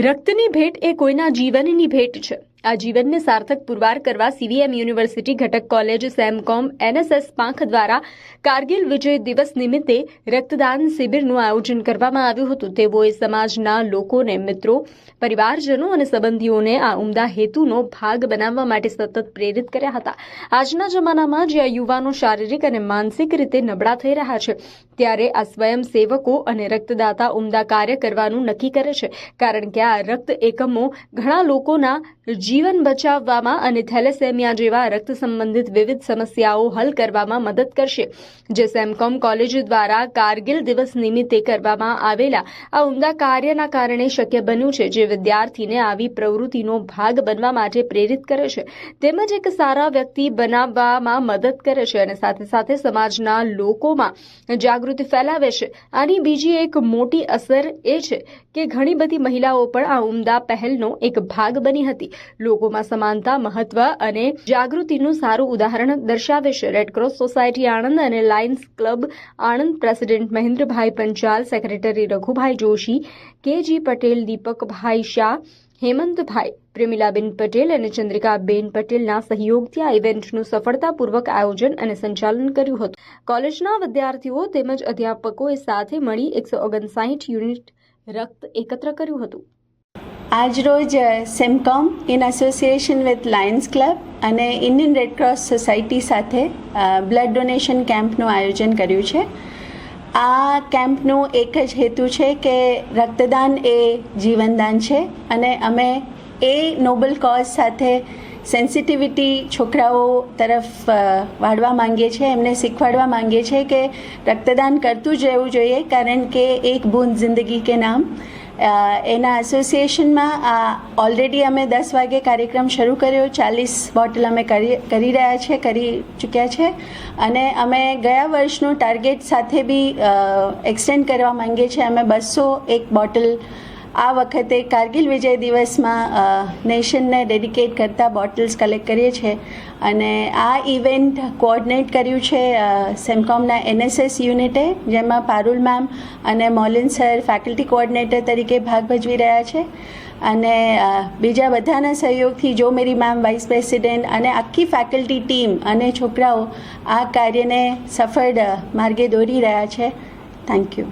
રક્તની ભેટ એ કોઈના જીવનની ભેટ છે. આ જીવનને સાર્થક પુરવાર કરવા સીવીએમ યુનિવર્સિટી ઘટક કોલેજ, સેમકોમ એનએસએસ પાંખ દ્વારા કારગિલ વિજય દિવસ નિમિત્તે રક્તદાન શિબિરનું આયોજન કરવામાં આવ્યું હતું. તેઓએ સમાજના લોકોને, મિત્રો, પરિવારજનો અને સંબંધીઓને આ ઉમદા હેતુનો ભાગ બનાવવા માટે સતત પ્રેરિત કર્યા હતા. આજના જમાનામાં જ્યાં યુવાનો શારીરિક અને માનસિક રીતે નબળા થઈ રહ્યા છે, ત્યારે આ સ્વયંસેવકો અને રક્તદાતા ઉમદા કાર્ય કરવાનું નક્કી કરે છે, કારણ કે આ રક્ત એકમો ઘણા લોકોના જીવન બચાવવામાં અને થેલેસેમિયા જેવા રક્ત સંબંધિત વિવિધ સમસ્યાઓ હલ કરવામાં મદદ કરશે. જે સેમકોમ કોલેજ દ્વારા કારગિલ દિવસ નિમિત્તે કરવામાં આવેલા આ ઉમદા કાર્યના કારણે શક્ય બન્યું છે જે વિદ્યાર્થીને આવી પ્રવૃત્તિનો ભાગ બનવા માટે પ્રેરિત કરે છે. તેમજ એક સારા વ્યક્તિ બનાવવામાં મદદ કરે છે અને સાથે સાથે સમાજના લોકોમાં જાગૃતિ ફેલાવે છે. આની બીજી એક મોટી અસર એ છે કે ઘણી બધી મહિલાઓ પણ આ ઉમદા પહેલનો એક ભાગ બની હતી. લોકોમાં સમાનતા, મહત્વ અને જાગૃતિનું સારું ઉદાહરણ દર્શાવે છે. રેડક્રોસ સોસાયટી આણંદ અને Lions Club Anand president Mahendrabhai Panchal secretary Raghubhai Joshi, KG Patel, Deepakbhai Shah, Hemantbhai, Premilaben Patel અને ચંદ્રિકાબેન પટેલના સહયોગથી આ ઇવેન્ટનું સફળતાપૂર્વક આયોજન અને સંચાલન કર્યું હતું. કોલેજના વિદ્યાર્થીઓ તેમજ અધ્યાપકોએ સાથે મળી એકસો ઓગણસાઠ યુનિટ રક્ત એકત્ર કર્યું હતું. આજરોજ Semcom in association with Lions Club અને ઇન્ડિયન રેડક્રોસ સોસાયટી સાથે બ્લડ ડોનેશન કેમ્પનું આયોજન કર્યું છે. આ કેમ્પનું એક જ હેતુ છે કે રક્તદાન એ જીવનદાન છે અને અમે એ નોબલ કોઝ સાથે સેન્સિટિવિટી છોકરાઓ તરફ વાળવા માંગીએ છીએ. એમને શીખવાડવા માંગીએ છીએ કે રક્તદાન કરતું જ રહેવું જોઈએ કારણ કે એક બૂંદ જિંદગી કે નામ. એના એસોસિએશનમાં આ ઓલરેડી અમે દસ વાગે કાર્યક્રમ શરૂ કર્યો. ચાલીસ બોટલ અમે કરી કરી રહ્યા છે, કરી ચૂક્યા છે. અને અમે ગયા વર્ષનું ટાર્ગેટ સાથે બી એક્સટેન્ડ કરવા માંગીએ છીએ. અમે બસો એક બોટલ આ વખતે કારગિલ વિજય દિવસમાં નેશનને ડેડિકેટ કરતા બોટલ્સ કલેક્ટ કરીએ છીએ અને આ ઇવેન્ટ કોઓર્ડિનેટ કર્યું છે સેમકોમના એનએસએસ યુનિટે, જેમાં પારુલ મેમ અને મોલિન સર ફેકલ્ટી કોઓર્ડિનેટર તરીકે ભાગ ભજવી રહ્યા છે. અને બીજા બધાના સહયોગથી જો મેરી મેમ વાઇસ પ્રેસિડેન્ટ અને આખી ફેકલ્ટી ટીમ અને છોકરાઓ આ કાર્યને સફળ માર્ગે દોરી રહ્યા છે. Thank you.